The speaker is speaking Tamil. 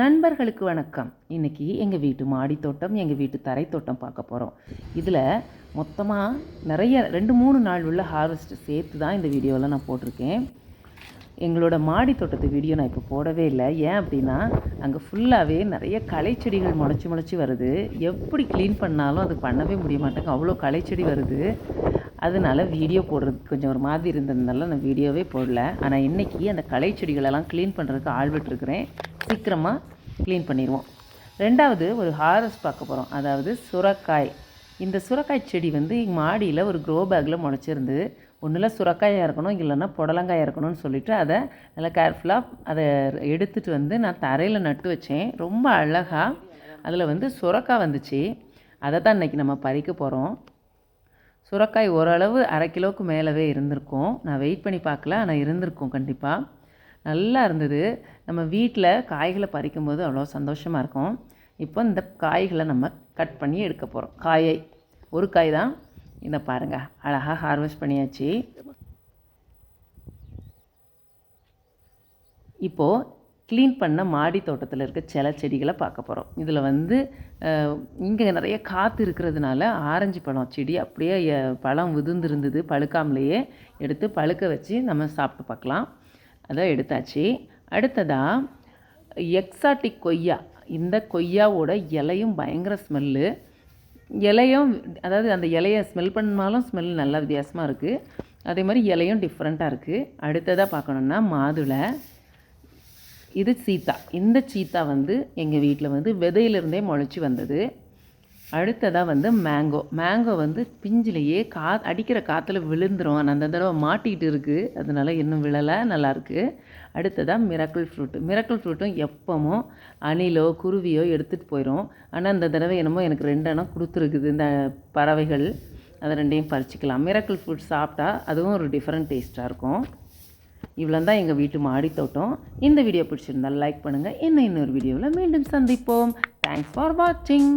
நண்பர்களுக்கு வணக்கம். இன்றைக்கி எங்கள் வீட்டு மாடித் தோட்டம் எங்கள் வீட்டு தரைத்தோட்டம் பார்க்க போகிறோம் இதில் மொத்தமாக நிறைய ரெண்டு மூணு நாள் உள்ள ஹார்வெஸ்ட் சேர்த்து தான் இந்த வீடியோவில் நான் போட்டிருக்கேன். எங்களோட மாடி தோட்டத்து வீடியோ நான் இப்போ போடவே இல்லை. ஏன் அப்படின்னா அங்கே ஃபுல்லாகவே நிறைய களைச்செடிகள் முளைச்சி முளைச்சி வருது. எப்படி க்ளீன் பண்ணாலும் அது பண்ணவே முடிய மாட்டேங்க அவ்வளோ களைச்செடி வருது. அதனால வீடியோ போடுறது கொஞ்சம் ஒரு மாதிரி இருந்ததுனால நான் வீடியோவே போடல. ஆனால் இன்றைக்கி அந்த களைச்செடிகளெல்லாம் க்ளீன் பண்ணுறதுக்கு ஆள் விட்டுருக்குறேன். சீக்கிரமாக க்ளீன் பண்ணிடுவோம் ரெண்டாவது ஒரு ஹாரஸ் பார்க்க போகிறோம் அதாவது சுரக்காய். இந்த சுரக்காய் செடி வந்து மாடியில் ஒரு க்ரோ பேக்கில் முளைச்சிருந்து ஒன்றில் சுரக்காயாக இருக்கணும் இல்லைன்னா புடலங்காயாக இருக்கணும்னு சொல்லிவிட்டு அதை நல்லா கேர்ஃபுல்லாக அதை எடுத்துகிட்டு வந்து நான் தரையில் நட்டு வச்சேன். ரொம்ப அழகாக அதில் வந்து சுரக்காய் வந்துச்சு. அதை தான் இன்றைக்கி நம்ம பறிக்க போகிறோம் சுரக்காய் ஓரளவு அரை கிலோவுக்கு மேலவே இருந்திருக்கும். நான் வெயிட் பண்ணி பார்க்கல ஆனால் இருந்திருக்கும் கண்டிப்பாக நல்லா இருந்தது. நம்ம வீட்டில் காய்களை பறிக்கும் போது அவ்வளோ சந்தோஷமாக இருக்கும். இப்போ இந்த காய்களை நம்ம கட் பண்ணி எடுக்க போகிறோம் காயை. ஒரு காய் தான். இதை பாருங்கள் அழகாக ஹார்வெஸ்ட் பண்ணியாச்சு. இப்போது க்ளீன் பண்ண மாடி தோட்டத்தில் இருக்க சில செடிகளை பார்க்க போகிறோம் இதில் வந்து இங்கே நிறைய காற்று இருக்கிறதுனால ஆரஞ்சு பழம் செடி அப்படியே பழம் உதிர்ந்துருந்தது. பழுக்காமலேயே எடுத்து பழுக்க வச்சு நம்ம சாப்பிட்டு பார்க்கலாம். அதை எடுத்தாச்சு. அடுத்ததாக எக்ஸாட்டிக் கொய்யா. இந்த கொய்யாவோட இலையும் பயங்கர ஸ்மெல்லு இலையும் அதாவது அந்த இலையை ஸ்மெல் பண்ணாலும் ஸ்மெல் நல்லா வித்தியாசமாக இருக்குது அதே மாதிரி இலையும் டிஃப்ரெண்ட்டாக இருக்குது அடுத்ததாக பார்க்கணுன்னா மாதுளை. இது சீத்தா. இந்த சீத்தா வந்து எங்கள் வீட்டில் வந்து விதையிலிருந்தே முளைச்சி வந்தது. அடுத்ததாக வந்து மேங்கோ மேங்கோ வந்து பிஞ்சிலேயே கா அடிக்கிற காற்றுல விழுந்துரும். ஆனால் அந்த தடவை மாட்டிக்கிட்டு இருக்குது அதனால இன்னும் விழலை. நல்லாயிருக்கு அடுத்ததாக மிரக்கிள் ஃப்ரூட்டு மிரக்கிள் ஃப்ரூட்டும் எப்போமோ அணிலோ குருவியோ எடுத்துகிட்டு போயிடும் ஆனால் அந்த தடவை என்னமோ எனக்கு ரெண்டு அணம் கொடுத்துருக்குது இந்த பறவைகள். அதை ரெண்டையும் பறிச்சிக்கலாம். மிரக்கிள் ஃப்ரூட் சாப்பிட்டா அதுவும் ஒரு டிஃப்ரெண்ட் டேஸ்ட்டாக இருக்கும். இவ்வளோ தான் எங்கள் வீட்டு மாடி தோட்டம். இந்த வீடியோ பிடிச்சிருந்தால் லைக் பண்ணுங்கள் இன்னும் இன்னொரு வீடியோவில் மீண்டும் சந்திப்போம். தேங்க்ஸ் ஃபார் வாட்சிங்